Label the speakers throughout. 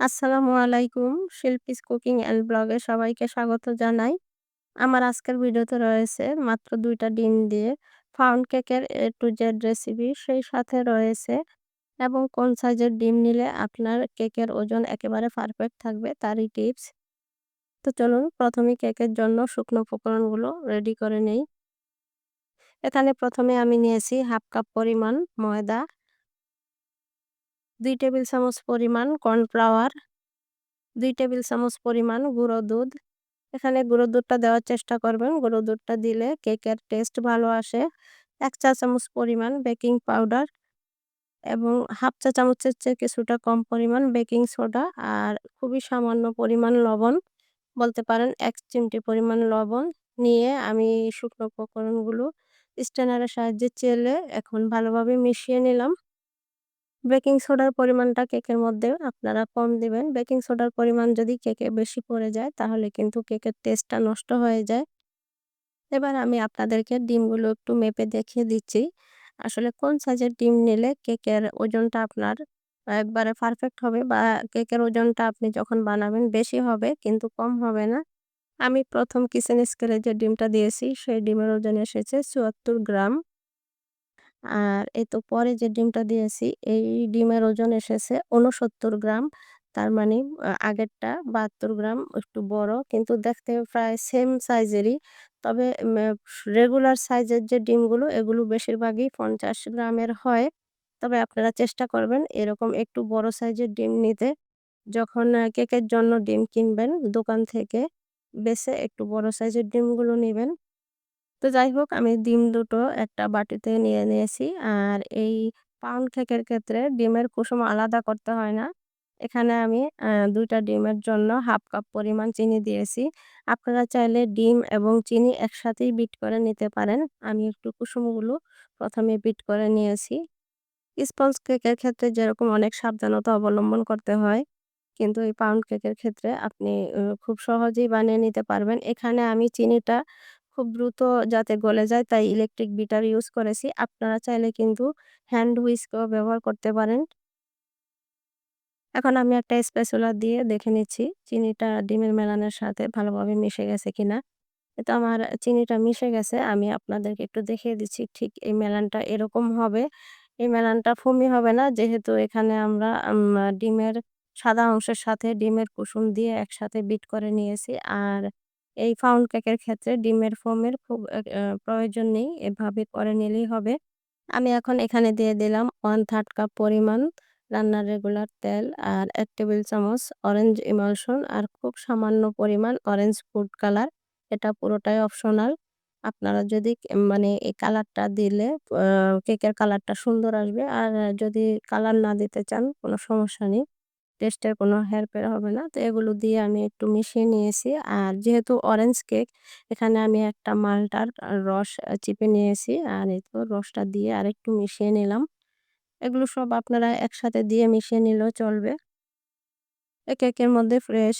Speaker 1: আসসালামু আলাইকুম। Shilpi's cooking and ব্লগে সবাইকে স্বাগত জানাই। আমার আজকের ভিডিওতে রয়েছে মাত্র দুইটা ডিম দিয়ে ফাউন্ড কেকের এ টু জেড রেসিপি। সেই সাথে রয়েছে এবং কোন সাইজের ডিম নিলে আপনার কেকের ওজন একেবারে পারফেক্ট থাকবে তারই টিপস। তো চলুন প্রথমে কেকের জন্য শুকনো উপকরণগুলো রেডি করে নেই। এখানে প্রথমে আমি নিয়েছি হাফ কাপ পরিমাণ ময়দা ২ টেবিল চামচ পরিমাণ কর্নফ্লাওয়ার দুই টেবিল চামচ পরিমাণ গুঁড়ো দুধ। এখানে গুঁড়ো দুধটা দেওয়ার চেষ্টা করবেন। গুঁড়ো দুধটা দিলে কেকের টেস্ট ভালো আসে। এক চা চামচ পরিমাণ বেকিং পাউডার এবং হাফ চা চামচের চেয়ে কিছুটা কম পরিমাণ বেকিং সোডা আর খুবই সামান্য পরিমাণ লবণ, বলতে পারেন এক চিমটি পরিমাণ লবণ নিয়ে আমি শুকনো উপকরণগুলো স্ট্যানারের সাহায্যে চেলে এখন ভালোভাবে মিশিয়ে নিলাম। বেকিং সোডার পরিমাণটা কেকের মধ্যে আপনারা কম দিবেন। বেকিং সোডার পরিমাণ যদি কেকে বেশি পড়ে যায়, তাহলে কিন্তু কেকের টেস্টটা নষ্ট হয়ে যায়। এবার আমি আপনাদেরকে ডিমগুলো একটু মেপে দেখিয়ে দিচ্ছি। আসলে কোন সাইজের ডিম নিলে কেকের ওজনটা আপনার একবারে পারফেক্ট হবে বা কেকের ওজনটা আপনি যখন বানাবেন বেশি হবে কিন্তু কম হবে না। আমি প্রথম কিচেন স্কেলে যে ডিমটা দিয়েছি, সেই ডিমের ওজন এসেছে চুয়াত্তর গ্রাম। আর এই তো পরে যে ডিমটা দিয়েছি, এই ডিমের ওজন এসেছে উনসত্তর গ্রাম। তার মানে আগেরটা বাহাত্তর গ্রাম, একটু বড়। কিন্তু দেখতে প্রায় সেম সাইজেরই তবে রেগুলার সাইজের যে ডিমগুলো, এগুলো বেশিরভাগই পঞ্চাশ গ্রামের হয়। তবে আপনারা চেষ্টা করবেন এরকম একটু বড় সাইজের ডিম নিতে। যখন কেকের জন্য ডিম কিনবেন দোকান থেকে, বেছে একটু বড় সাইজের ডিমগুলো নেবেন। তো যাই হোক, আমি ডিম দুটো একটা বাটিতে নিয়ে নিয়েছি। আর এই পাউন্ড কেকের ক্ষেত্রে ডিমের কুসুম আলাদা করতে হয় না। এখানে আমি দুইটা ডিমের জন্য হাফ কাপ পরিমাণ চিনি দিয়েছি। আপনারা চাইলে ডিম এবং চিনি একসাথেই বিট করে নিতে পারেন। আমি একটু কুসুমগুলো প্রথমে বিট করে নিয়েছি। স্পঞ্জ কেকের ক্ষেত্রে যেরকম অনেক সাবধানতা অবলম্বন করতে হয়, কিন্তু এই পাউন্ড কেকের ক্ষেত্রে আপনি খুব সহজেই বানিয়ে নিতে পারবেন। এখানে আমি চিনিটা খুব দ্রুত যাতে গলে যায়, তাই ইলেকট্রিক বিটার ইউজ করেছি। আপনারা চাইলে কিন্তু হ্যান্ড হুইস্কও ব্যবহার করতে পারেন। এখন আমি একটা স্প্যাচুলা দিয়ে দেখে নিচ্ছি, চিনিটা ডিমের মেলানের সাথে ভালোভাবে মিশে গেছে কিনা। তো আমার চিনিটা মিশে গেছে, আমি আপনাদেরকে একটু দেখিয়ে দিচ্ছি ঠিক এই মেলানটা এরকম হবে। এই মেলানটা ফুমি হবে না, যেহেতু এখানে আমরা ডিমের সাদা অংশের সাথে ডিমের কুসুম দিয়ে একসাথে বিট করে নিয়েছি। আর এই ফাউন্ড কেকের ক্ষেত্রে ডিমের ফোমের খুব প্রয়োজন নেই, এভাবে করে নিলেই হবে। আমি এখন এখানে দিয়ে দিলাম ওয়ান থার্ড কাপ পরিমাণ রান্নার রেগুলার তেল আর এক টেবিল চামচ অরেঞ্জ ইমালশন আর খুব সামান্য পরিমাণ অরেঞ্জ ফুড কালার। এটা পুরোটাই অপশনাল। আপনারা যদি মানে এই কালারটা দিলে কেকের কালারটা সুন্দর আসবে। আর যদি কালার না দিতে চান, কোনো সমস্যা নেই। টেস্টের কোনো হেরফের হবে না। তো এগুলো দিয়ে আমি একটু মিশিয়ে নিয়েছি। আর যেহেতু অরেঞ্জ কেক এখানে আমি একটা মালটার রস চিপে নিয়েছি। আর এই তো রসটা দিয়ে আর একটু মিশিয়ে নিলাম। এগুলো সব আপনারা একসাথে দিয়ে মিশিয়ে নিলেও চলবে। কেকের মধ্যে ফ্রেশ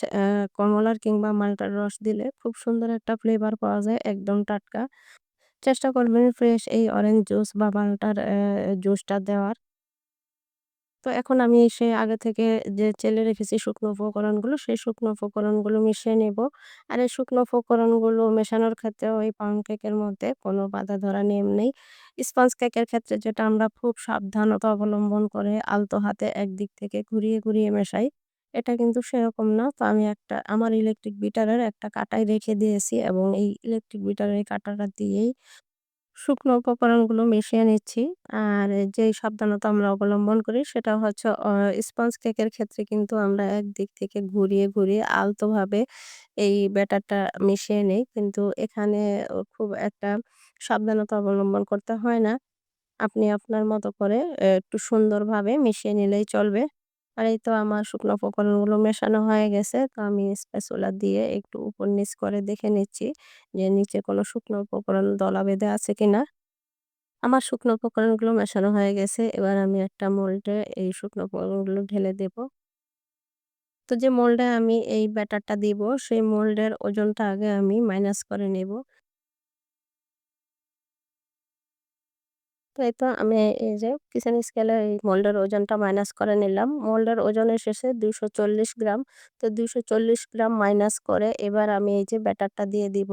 Speaker 1: কমলার কিংবা মালটার রস দিলে খুব সুন্দর একটা ফ্লেভার পাওয়া যায়, একদম টাটকা। চেষ্টা করবেন ফ্রেশ এই অরেঞ্জ জুস বা মালটার জুসটা দেওয়ার। তো এখন আমি সে আগে থেকে যে চেলে রেখেছি শুকনো উপকরণগুলো, সেই শুকনো উপকরণগুলো মিশিয়ে নেব। আর এই শুকনো উপকরণগুলো মেশানোর ক্ষেত্রে ওই পাউন্ড কেকের মধ্যে কোনো বাধা ধরা নিয়ম নেই। স্পঞ্জ কেকের ক্ষেত্রে যেটা আমরা খুব সাবধানতা অবলম্বন করে আলতো হাতে একদিক থেকে ঘুরিয়ে, ঘুরিয়ে মেশাই। এটা কিন্তু সেরকম না। তো আমি একটা আমার ইলেকট্রিক বিটারের একটা কাটাই রেখে দিয়েছি এবং এই ইলেকট্রিক বিটারের এই কাঁটাটা দিয়েই শুকনো উপকরণগুলো মিশিয়ে নিচ্ছি। আর যেই সাবধানতা আমরা অবলম্বন করি সেটা হচ্ছে স্পঞ্জ কেকের ক্ষেত্রে কিন্তু আমরা একদিক থেকে ঘুরিয়ে ঘুরিয়ে আলতোভাবে এই ব্যাটারটা মিশিয়ে নিই। কিন্তু এখানে খুব একটা সাবধানতা অবলম্বন করতে হয় না। আপনি আপনার মতো করে একটু সুন্দরভাবে মিশিয়ে নিলেই চলবে। আর এই তো আমার শুকনো উপকরণগুলো মেশানো হয়ে গেছে। তো আমি স্প্যাচুলা দিয়ে একটু উপর নিচ করে দেখে নিচ্ছি যে নিচে কোনো শুকনো উপকরণ দলা বেঁধে আছে কিনা। আমার শুকনো উপকরণগুলো মেশানো হয়ে গেছে। এবার আমি একটা মোল্ডে এই শুকনো উপকরণগুলো ঢেলে দেব। তো যে মোল্ডে আমি এই ব্যাটারটা দিব, সেই মোল্ডের ওজনটা আগে আমি মাইনাস করে নেব। এই তো আমি এই যে কিচেন স্কেলে এই মোল্ডের ওজনটা মাইনাস করে নিলাম। মোল্ডের ওজন এসেছে ২৪০ গ্রাম। তো ২৪০ গ্রাম মাইনাস করে এবার আমি এই যে ব্যাটারটা দিয়ে দিব।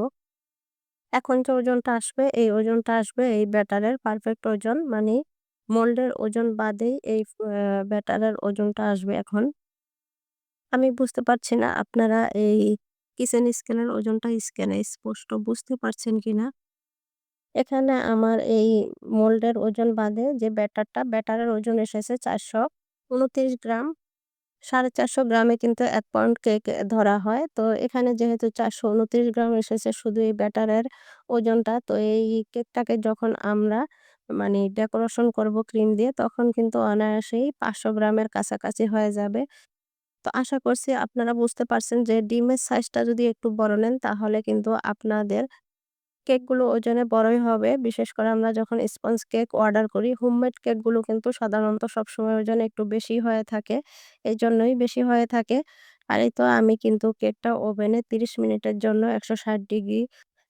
Speaker 1: এখন যে ওজনটা আসবে, এই ওজনটা আসবে এই ব্যাটারের পারফেক্ট ওজন মানে মোল্ডের ওজন বাদেই এই ব্যাটারের ওজনটা আসবে এখন। আমি বুঝতে পারছি না আপনারা এই কিচেন স্কেলের ওজনটা স্কেলে স্পষ্ট বুঝতে পারছেন কিনা? এখানে আমার এই মোল্ডের ওজন বাদে যে ব্যাটারটা, ব্যাটারের ওজন এসেছে ৪২৯ গ্রাম। ৪৫০ গ্রামে কিন্তু এক পাউন্ড কেক ধরা হয়। তো এখানে যেহেতু ৪২৯ গ্রাম এসেছে শুধু এই ব্যাটারের ওজনটা। তো এই কেকটাকে যখন আমরা মানে ডেকোরেশন করব ক্রিম দিয়ে তখন কিন্তু অনায়াসেই ৫০০ গ্রামের কাছাকাছি হয়ে যাবে। তো আশা করছি আপনারা বুঝতে পারছেন যে ডিমের সাইজটা যদি একটু বড় নেন তাহলে কিন্তু আপনাদের কেকগুলো ওজনে বড়ই হবে। বিশেষ করে আমরা যখন স্পঞ্জ কেক অর্ডার করি, হোমমেড কেকগুলো কিন্তু সাধারণত সবসময় ওজনে একটু বেশি হয়ে থাকে। এই জন্যই বেশি হয়ে থাকে। আর এই তো আমি কিন্তু কেকটা ওভেনে ৩০ মিনিটের জন্য ১৬০ ডিগ্রি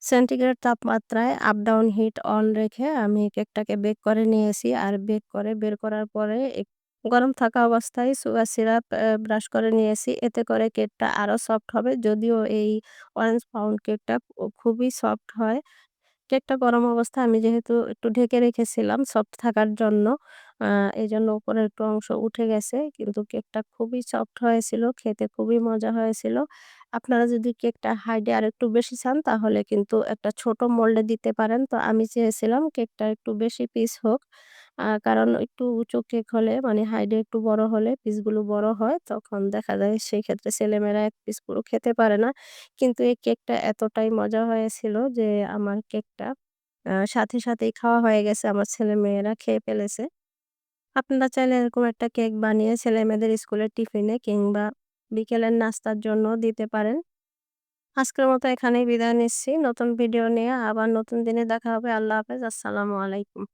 Speaker 1: সেন্টিগ্রেড তাপমাত্রায় আপ ডাউন হিট অন রেখে আমি কেকটাকে বেক করে নিয়েছি। আর বেক করে বের করার পরে গরম থাকা অবস্থায় সুগার সিরাপ ব্রাশ করে নিয়েছি। এতে করে কেকটা আরও সফট হবে। যদিও এই অরেঞ্জ পাউন্ড কেকটা খুবই সফট হয়। কেকটা গরম অবস্থায় আমি যেহেতু একটু ঢেকে রেখেছিলাম সফট থাকার জন্য, এই জন্য উপরের একটু অংশ উঠে গেছে। কিন্তু কেকটা খুবই সফট হয়েছিল, খেতে খুবই মজা হয়েছিল। আপনারা যদি কেকটা হাইডে আর একটু বেশি চান তাহলে কিন্তু একটা ছোট মোল্ডে দিতে পারেন। তো আমি চেয়েছিলাম কেকটা একটু বেশি পিস হোক। কারণ একটু উঁচু কেক হলে মানে হাইডে একটু বড় হলে পিসগুলো বড় হয়। তখন দেখা যায় সেক্ষেত্রে ছেলেমেয়েরা এক পিস পুরো খেতে পারে না। কিন্তু এই কেকটা এতটাই মজা হয়েছিল যে আমার কেকটা সাথে সাথেই খাওয়া হয়ে গেছে। আমার ছেলেমেয়েরা খেয়ে ফেলেছে। আপনারা চাইলে এরকম একটা কেক বানিয়ে ছেলেমেয়েদের স্কুলের টিফিনে কিংবা বিকেলের নাস্তার জন্যও দিতে পারেন। আজকের মতো এখানেই বিদায় নিচ্ছি। নতুন ভিডিও নিয়ে আবার নতুন দিনে দেখা হবে। আল্লাহ হাফেজ। আসসালামু আলাইকুম।